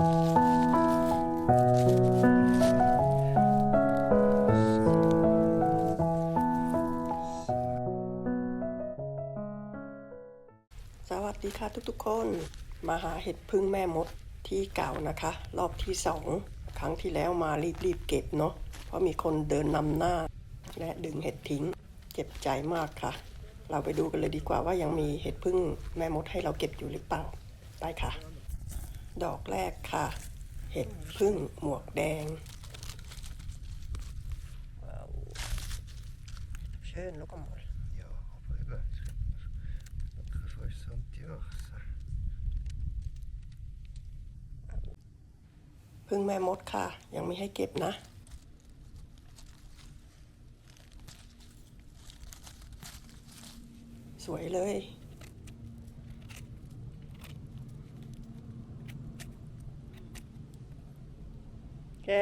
สวัสดีค่ะทุกๆคน มาหาเห็ดพึ่งแม่มดที่เก่านะคะ รอบที่สองครั้งที่แล้วมารีบๆเก็บเนาะเพราะมีคนเดินนำหน้า และดึงเห็ดทิ้งเจ็บใจมากค่ะ เราไปดูกันเลยดีกว่าว่ายังมีเห็ดพึ่งแม่มดให้เราเก็บอยู่หรือเปล่า ไปค่ะ ดอกแรกค่ะ เห็ดพึ่งหมวกแดงว้าวเชิญแล้วก็หมด Ja, aber eben, look for something else. พึ่งแม่มดค่ะ ยังไม่ให้เก็บนะสวยเลย แก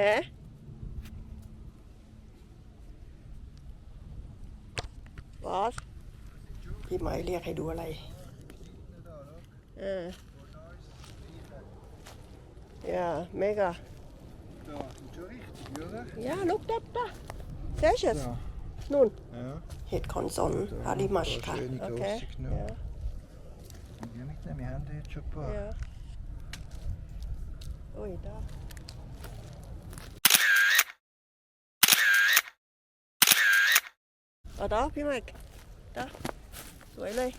บอส พี่ไหมเรียกให้ดูอะไร เออ Ja, mega. Da, sind schon richtig, oder? Ja, look that da. Siehst du es? Ja. Nun, Ja. เห็ดคอนซอนฮาริมัชค่ะ schöne โอเค große Knöpfe. Ja. Ja, mitnehmen, wir haben da jetzt schon ein paar. ja. Ui, da. Ở đó phía mạch Đó Sủi lên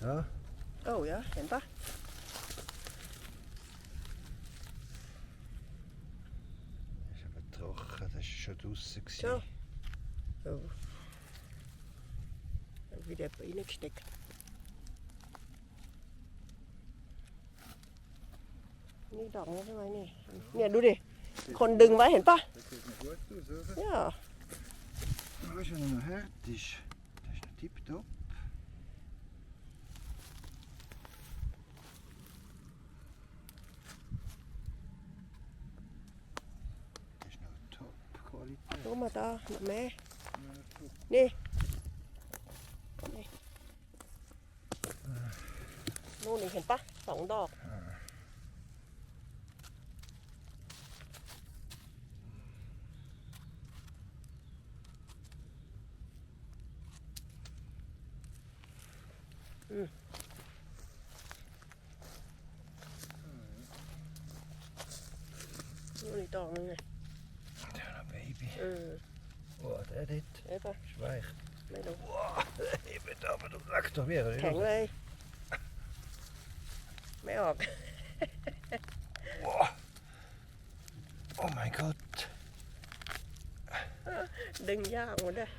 Da, Oh ja, ห็นปะ das ist aber trocken, das ist schon draussen. gewesen. So. Oh. Dann wieder reingesteckt. Ni ดอกนี้ใช่ ไหมนี่เนี่ยดูดิคนดึงไว้เห็นปะ Das sieht noch gut aus, oder? เนี่ย Du weißt, wenn er noch hart ist, das ist noch tipptopp. Das ist noch Top-Qualität. รู้มาต่อแม่นี่นี่นู่นนี่เห็นปะสองดอกอืม นู่นอีกดอกนึงไง Ja, een baby. เออ Oh, der dit. เห็นปะ Zwijg. ไม่รู้ Wow, even dat, maar dat raakt toch weer. hè? แข็งเลยไม่ออก Wow. Oh my god. ดึงยากหมดเลย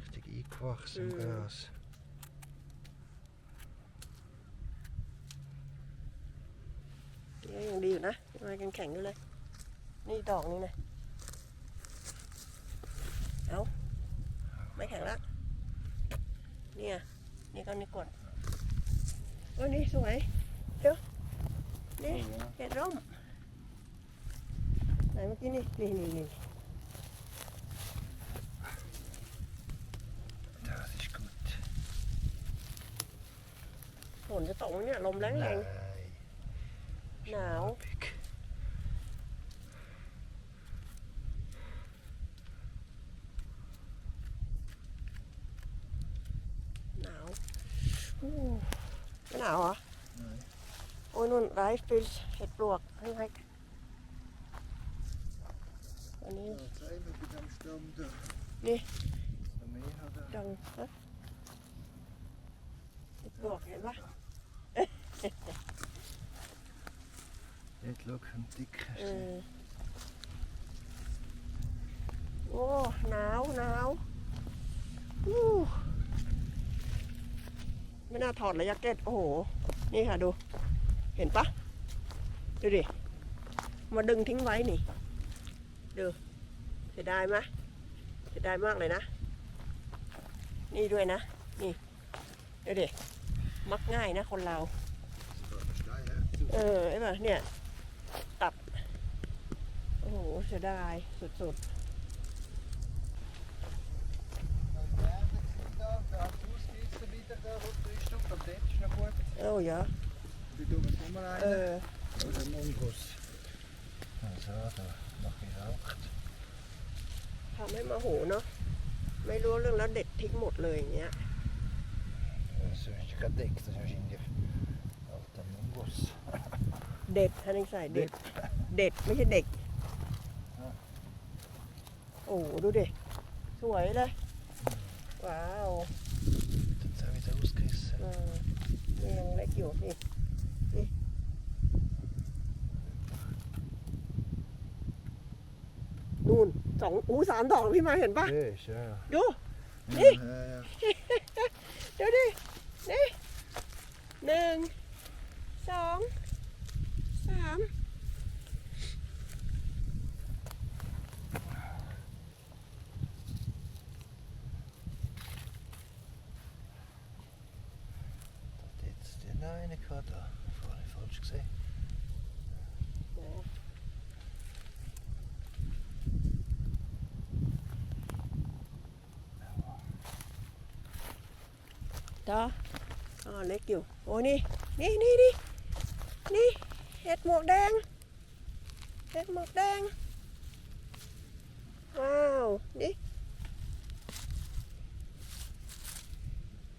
Richtig eingewachsen im Mm. Gras. นี่ก็ยังดี อยู่นะยังไงกันแข็งอยู่เลย นี่ดอกนี้นะเอาไม่แข็งละเนี่ยนี่ก็นี่กดโอ้ยนี่สวยเดี๋ยวนี่เห็ดร่มไหนเมื่อกี้นี่นี่นี่นี่ Das ist gut. ฝนจะตกไหมเนี่ยลมแรงแรง Nein. หนาว Big. หนาวอู้ไม่หนาวเหร อไหนโอ้ยนู่นไรฟ์ฟิชเห็ดปลวกข้างในอันนี้ Ja, klein mit dem Stamm da. Nee. Noch mehr hat er. ดังฮะเห็ดปลวกเห็นปะ Dort schau, ein dicker. เอโอ้หนาวหนาวอู้ไม่น่าถอดเลยยักเก็ตโอ้โห นี่ค่ะดู เห็นปะดูดิ มาดึงทิ้งไว้นี่ ดูเสียดายไหมเสียดายมากเลยนะ นี่ด้วยนะ นี่ ดูดิ มักง่ายนะคนเรา เออไอ้แบบเนี่ย โอ้โหเสียดายสุดๆโอ้ยะเออทำให้มาโหเนาะไม่รู้เรื่องแล้วเด็ดทิ้งหมดเลยอย่างเงี้ยเด็ดท่านยังใส่เด็ด เด็ดไม่ใช่เด็ก อ้โหดูดิ สวยเลย ว้าว Jetzt auch wieder ausgerissen. เออนี่ยังเล็กอยู่นี่นี่นู่นสองอู้สามดอกพี่มาเห็นปะ Ja, ist ja. ดู Ja, ja, ja. เดี๋ยวดินี่หนึ่งสอง สาม Jetzt den einen gehabt, da. Vorhin falsch gesehen. จ้าอ่าเล็กอยู่ โอ้ยนี่ นี่นี่นี่นี่เห็ดหมวกแดง เห็ดหมวกแดง ว้าว นี่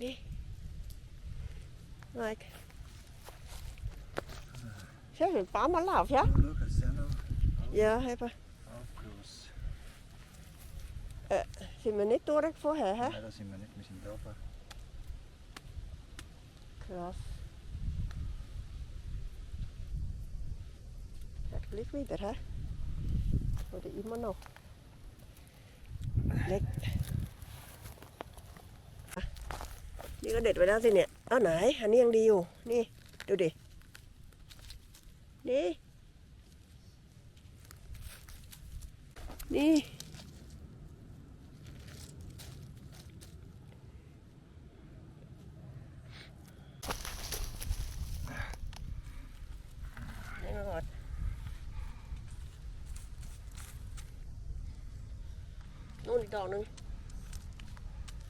นี่ like ใช่เห็นป้ามาหลับใช่ Oh, look, es ist ja noch เยอะให้ปะ aufgroß. sind wir nicht durch vorher, hä? Nein, da sind wir nicht, wir sind da oben. Krass. Hat Glück wieder, hä? Oder immer noch? Leg. อะนี่ก็เด็ดไว้แล้วสิเนี่ยเอาไหน อันนี้ยังดีอยู่ นี่ ดูดิ นี่ นี่นี่มาก่อนนู่นอีกดอกหนึง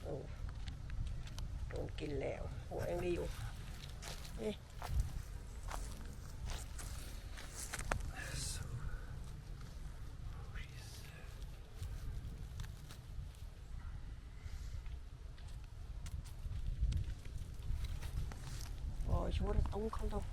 โอ้ กินแล้วหัวยังดีอยู่โอ้ยชวนต้องเข้าตรง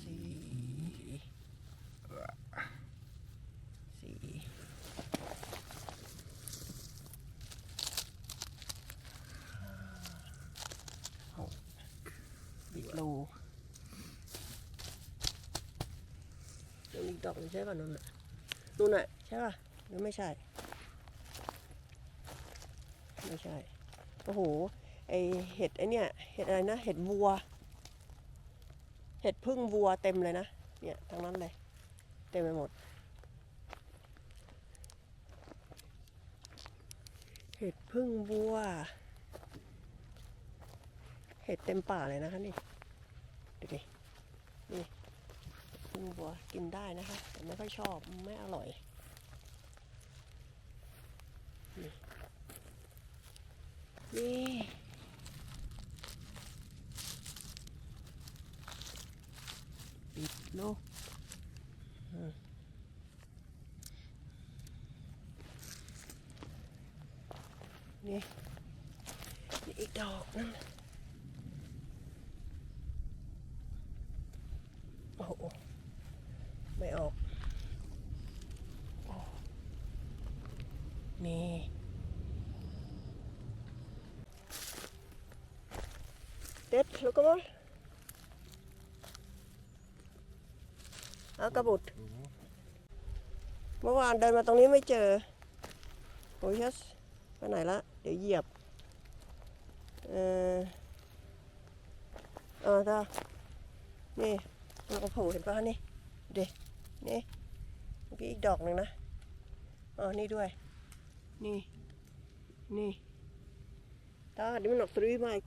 สี่สี่หกบิดโลยังมีอีก ดอกนึงใช่ป่ะนู่นน่ะนู่นน่ะใช่ป่ะหรือไม่ใช่ ไม่ใช่ โอ้โห ไอเห็ดไอเนี่ย เห็ดอะไรนะ เห็ดวัว เห็ดพึ่งวัวเต็มเลยนะ เนี่ยทั้งนั้นเลย เต็มไปหมด เห็ดพึ่งวัว เห็ดเต็มป่าเลยนะคะนี่ ดูดิ นี่ พึ่งวัวกินได้นะคะ แต่ไม่ค่อยชอบไม่อร่อยนี่ปิดโลกนี่นี่อีกดอกนึงโอ้โห ไม่ออกโอ้นี่ vel, klokkemål. Akkurat เมื่อวานเดินมาตรงนี้ไม่เจอโอ้ยสไปไหนละ เดี๋ยวเหยียบ เออออเธอนี่เราก็โผล่เห็นป่ะนี่ เด็นี่เมื่อกี้อีกดอกหนึ่งนะ อ๋อ นี่ด้วย นี่ นี่ตาดิมันออกตรีมาอีก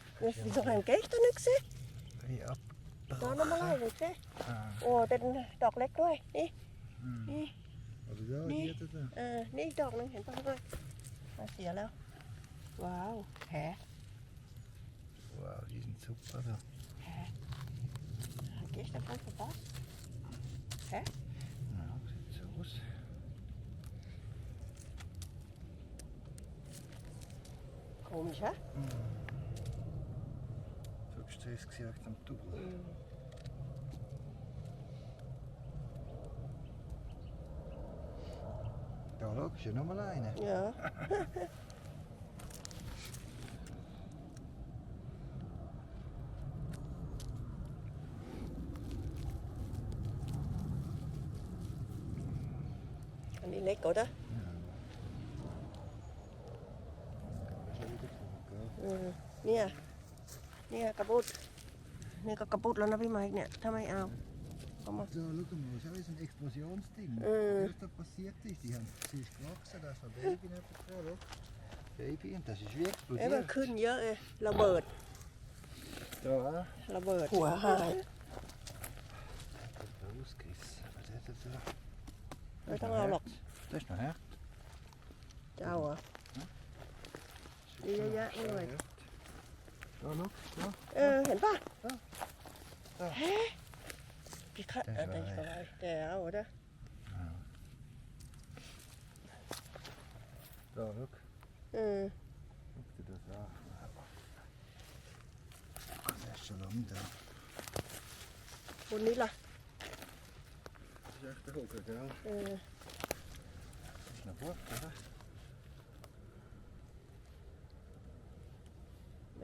นน้ำมาไล่หน่อยสิ Ah. โอ้เป็นดอกเล็กด้วยนี่ Hm. Nee. Oder da, Nee. die hat er da. เออนี่อีกดอกหนึงเห็นป่ะพี่ไมค์มาเสียแล้ว ว้าวแผล Wow, die sind super da. เก๊กจะพันสปอร์ต Ja, sieht so aus. โค มใช่ So gestresst gesagt am Double. Da, schau, ist ja noch mal eine. เยอ ระปุดนี่ก็กระปุดแล้วนะพี่ไมค์เนี่ยถ้าไม่เอาก็มา So, schau mal, schau, das ist ein Explosionsding. Äh. Was da passiert ist, die haben, sie ist gewachsen, da ist ein Baby neben dran, schau. Baby, und das ist wie เอ้ยมัน explodiert. ขึ้นเยอะเลยระเบิด Da, auch. ระเบิดหัวหาย Das ist ausgerissen. Aber der hat da. ไม่ต้องเอาหรอก Das ist noch hart. จะเอาเหรอ Die ja, ja, Schau, anyway. hart. Da, schau, da. เออเห็นป่ะเออเออเฮ้พี่คัดแต่เออสแต่บายสบายแต่เอาเหรอจ้ะ Da, schau. เออ Guck dir das an. Das ist schon lange da. บนนี้ล่ะ Das ist echt der Hunger, gell? เออ Das ist noch gut, oder? ไม่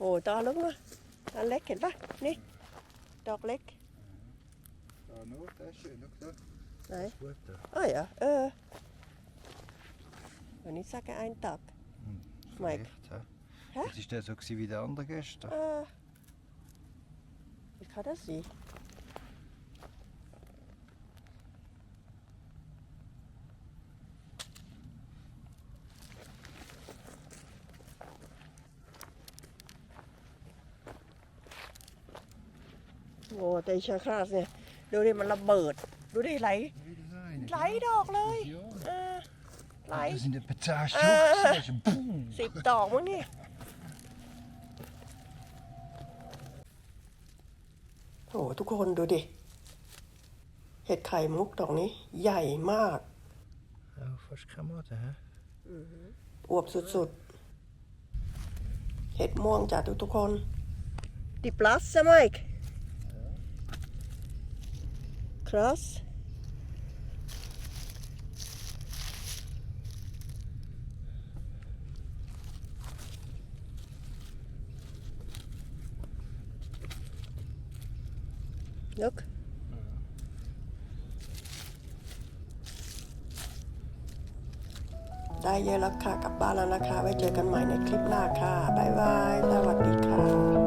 อ้ตอลึกมาอันเล็กเห็นปะนี่ดอกเล็ก Da noch, das ist schön, schau da. ไหน Gut da. เอ้ยเหรอเออวันนี้สัก ein Tag Mike. Echt, hä? Hä? Das ist der so gewesen wie der andere gestern. เออ wie kann das sein โอ้แต่ชาคราสเนี่ยดูดิมันระเบิด ดูดิไหล Wieder eine. ไหลดอกเลย Ja. เออไหล Das sind etwa 10 Äh. Stück. Das ist ein Boom. สิบดอกมั้งเนี่ โอ้ทุกคนดูดิ เห็ดไข่มุกดอกนี้ ใหญ่มาก Ja, fast kein Mode, hä? อวบสุดๆ เห็ดม่วงจ้ะทุกทุกๆคน Die Platze, Mike. Krass. Look. ได้เยอะแล้วค่ะกลับบ้านแล้วนะคะ ไว้เจอกันใหม่ในคลิปหน้าค่ะ บ๊ายบาย สวัสดีค่ะ